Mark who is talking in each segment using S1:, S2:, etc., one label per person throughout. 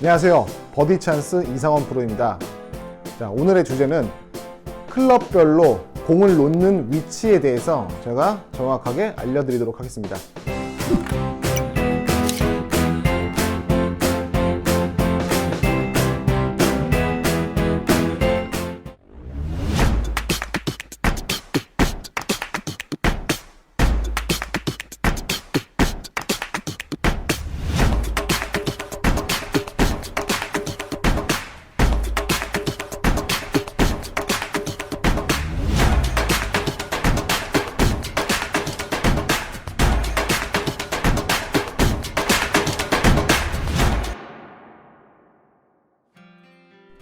S1: 안녕하세요. 버디 찬스 이상원 프로입니다. 자, 오늘의 주제는 클럽별로 공을 놓는 위치에 대해서 제가 정확하게 알려드리도록 하겠습니다.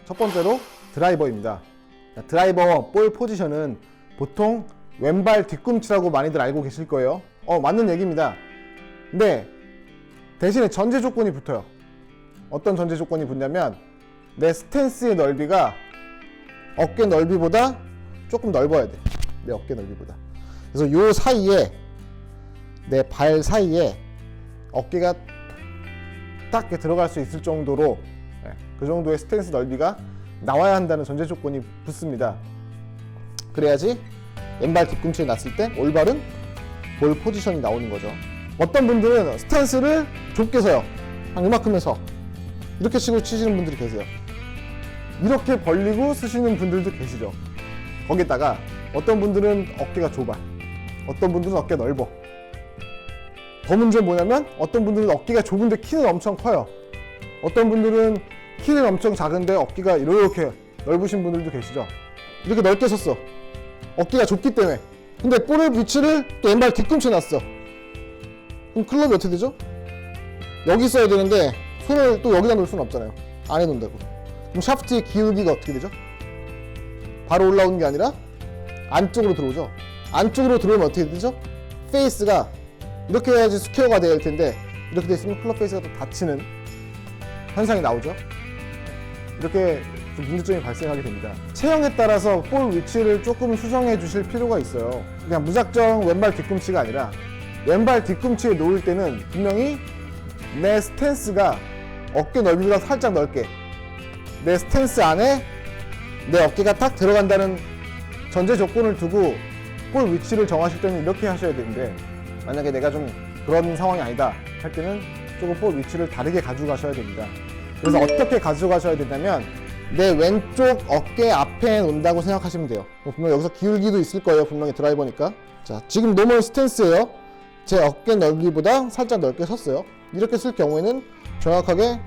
S1: 첫 번째로 드라이버입니다. 자, 드라이버 볼 포지션은 보통 왼발 뒤꿈치라고 많이들 알고 계실 거예요. 어, 맞는 얘기입니다. 근데 대신에 전제 조건이 붙어요. 어떤 전제 조건이 붙냐면 내 스탠스의 넓이가 어깨 넓이보다 조금 넓어야 돼. 내 어깨 넓이보다. 그래서 요 사이에 내 발 사이에 어깨가 딱 들어갈 수 있을 정도로 예, 그 정도의 스탠스 넓이가 나와야 한다는 전제 조건이 붙습니다. 그래야지 왼발 뒤꿈치에 놨을 때 올바른 볼 포지션이 나오는 거죠. 어떤 분들은 스탠스를 좁게 서요. 한 이만큼에 서. 이렇게 치고 치시는 분들이 계세요. 이렇게 벌리고 쓰시는 분들도 계시죠. 거기다가 어떤 분들은 어깨가 좁아. 어떤 분들은 어깨 넓어. 더 문제는 뭐냐면 어떤 분들은 어깨가 좁은데 키는 엄청 커요. 어떤 분들은 키는 엄청 작은데 어깨가 이렇게 넓으신 분들도 계시죠. 이렇게 넓게 섰어. 어깨가 좁기 때문에. 근데 볼의 위치를 또 왼발 뒤꿈치에 놨어. 그럼 클럽이 어떻게 되죠? 여기 있어야 되는데 손을 또 여기다 놓을 수는 없잖아요. 안에 놓는다고. 그럼 샤프트의 기울기가 어떻게 되죠? 바로 올라오는 게 아니라 안쪽으로 들어오죠. 안쪽으로 들어오면 어떻게 되죠? 페이스가 이렇게 해야지 스퀘어가 할 텐데 이렇게 돼 있으면 클럽 페이스가 또 닫히는 현상이 나오죠. 이렇게 좀 문제점이 발생하게 됩니다. 체형에 따라서 볼 위치를 조금 수정해 주실 필요가 있어요. 그냥 무작정 왼발 뒤꿈치가 아니라 왼발 뒤꿈치에 놓을 때는 분명히 내 스탠스가 어깨 넓이보다 살짝 넓게 내 스탠스 안에 내 어깨가 딱 들어간다는 전제 조건을 두고 볼 위치를 정하실 때는 이렇게 하셔야 되는데 만약에 내가 좀 그런 상황이 아니다 할 때는 조금 볼 위치를 다르게 가져가셔야 됩니다. 그래서 어떻게 가져가셔야 되냐면 내 왼쪽 어깨 앞에 놓는다고 생각하시면 돼요. 뭐 분명 여기서 기울기도 있을 거예요. 분명히 드라이버니까. 자, 지금 노멀 스탠스예요. 제 어깨 넓이보다 살짝 넓게 섰어요. 이렇게 쓸 경우에는 정확하게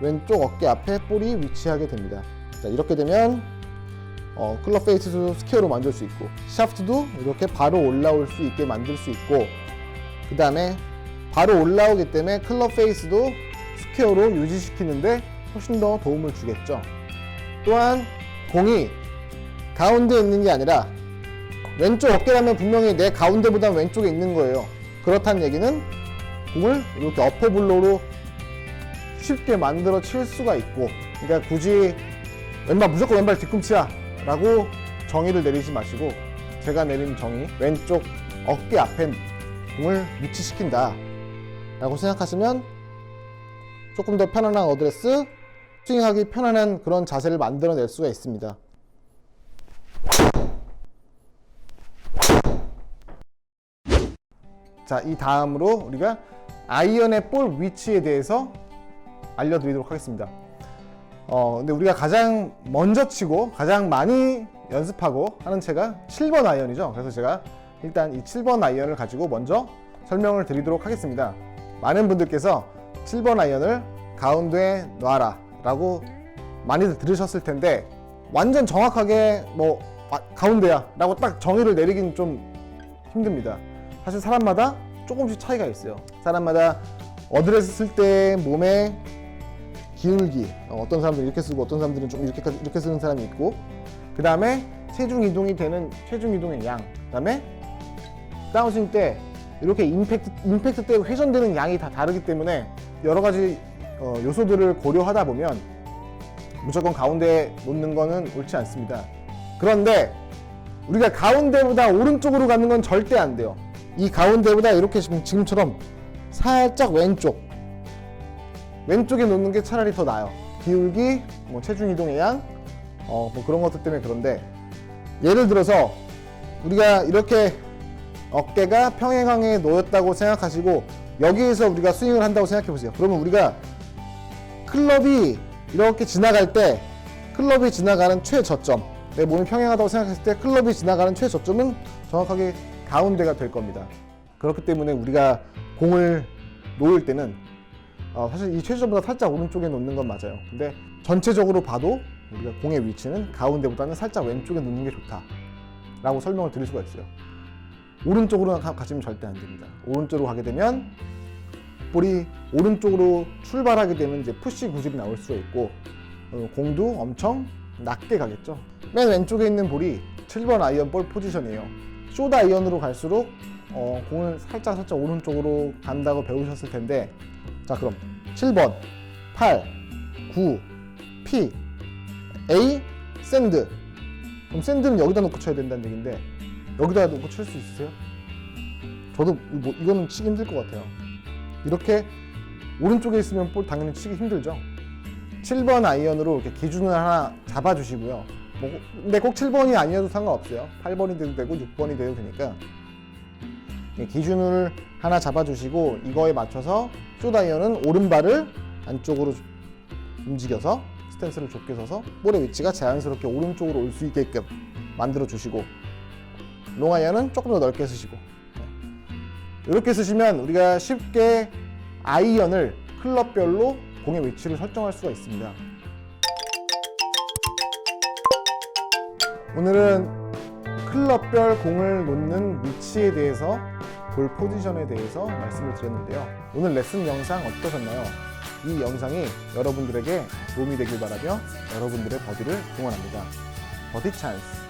S1: 왼쪽 어깨 앞에 볼이 위치하게 됩니다. 자, 이렇게 되면 어, 클럽 페이스도 스퀘어로 만들 수 있고 샤프트도 이렇게 바로 올라올 수 있게 만들 수 있고 그 다음에 바로 올라오기 때문에 클럽 페이스도 스퀘어로 유지시키는데 훨씬 더 도움을 주겠죠. 또한 공이 가운데 있는 게 아니라 왼쪽 어깨라면 분명히 내 가운데보다 왼쪽에 있는 거예요. 그렇다는 얘기는 공을 이렇게 어퍼블로로 쉽게 만들어 칠 수가 있고 그러니까 굳이 왼발 무조건 왼발 뒤꿈치야 라고 정의를 내리지 마시고 제가 내린 정의 왼쪽 어깨 앞에 공을 위치시킨다 라고 생각하시면 조금 더 편안한 어드레스 스윙하기 편안한 그런 자세를 만들어낼 수가 있습니다 자, 이 다음으로 우리가 아이언의 볼 위치에 대해서 알려드리도록 하겠습니다. 어, 근데 우리가 가장 먼저 치고 가장 많이 연습하고 하는 채가 7번 아이언이죠. 그래서 제가 일단 이 7번 아이언을 가지고 먼저 설명을 드리도록 하겠습니다. 많은 분들께서 7번 아이언을 가운데에 놔라 라고 많이들 들으셨을 텐데 완전 정확하게 뭐 아, 가운데야 라고 딱 정의를 내리긴 좀 힘듭니다. 사실 사람마다 조금씩 차이가 있어요. 사람마다 어드레스 쓸 때 몸의 기울기 어, 어떤 사람들은 이렇게 쓰고 어떤 사람들은 좀 이렇게 이렇게 쓰는 사람이 있고 그 다음에 체중 이동이 되는 체중 이동의 양, 그 다음에 다운스윙 때 이렇게 임팩트 임팩트 때 회전되는 양이 다 다르기 때문에 여러 가지 어, 요소들을 고려하다 보면 무조건 가운데에 놓는 거는 옳지 않습니다. 그런데 우리가 가운데보다 오른쪽으로 가는 건 절대 안 돼요. 이 가운데보다 이렇게 지금 지금처럼 살짝 왼쪽 왼쪽에 놓는 게 차라리 더 나아요. 기울기, 뭐 체중 이동의 양, 어, 뭐 그런 것들 때문에 그런데 예를 들어서 우리가 이렇게 어깨가 평행항에 놓였다고 생각하시고 여기에서 우리가 스윙을 한다고 생각해 보세요. 그러면 우리가 클럽이 이렇게 지나갈 때 클럽이 지나가는 최저점 내 몸이 평행하다고 생각했을 때 클럽이 지나가는 최저점은 정확하게 가운데가 될 겁니다. 그렇기 때문에 우리가 공을 놓을 때는 어, 사실 이 최저점보다 살짝 오른쪽에 놓는 건 맞아요. 근데 전체적으로 봐도 우리가 공의 위치는 가운데보다는 살짝 왼쪽에 놓는 게 좋다라고 설명을 드릴 수가 있어요. 오른쪽으로 가- 가시면 절대 안 됩니다. 오른쪽으로 가게 되면 볼이 오른쪽으로 출발하게 되면 이제 푸시 구질이 나올 수가 있고 어, 공도 엄청 낮게 가겠죠. 맨 왼쪽에 있는 볼이 7번 아이언 볼 포지션이에요. 숏 아이언으로 갈수록 어, 공을 살짝 살짝 오른쪽으로 간다고 배우셨을 텐데 자 그럼 7번 8 9 P A 샌드 그럼 샌드는 여기다 놓고 쳐야 된다는 얘기인데 여기다 놓고 칠 수 있으세요? 저도 뭐, 이거는 치기 힘들 것 같아요. 이렇게 오른쪽에 있으면 볼 당연히 치기 힘들죠. 7번 아이언으로 이렇게 기준을 하나 잡아주시고요. 뭐, 근데 꼭 7번이 아니어도 상관없어요. 8번이 돼도 되고 6번이 돼도 되니까 이 기준을 하나 잡아주시고 이거에 맞춰서 숏 아이언은 오른발을 안쪽으로 움직여서 스탠스를 좁게 서서 볼의 위치가 자연스럽게 오른쪽으로 올 수 있게끔 만들어 주시고 롱 아이언은 조금 더 넓게 쓰시고 이렇게 쓰시면 우리가 쉽게 아이언을 클럽별로 공의 위치를 설정할 수가 있습니다. 오늘은 클럽별 공을 놓는 위치에 대해서 볼 포지션에 대해서 말씀을 드렸는데요. 오늘 레슨 영상 어떠셨나요? 이 영상이 여러분들에게 도움이 되길 바라며 여러분들의 버디를 응원합니다. 버디 찬스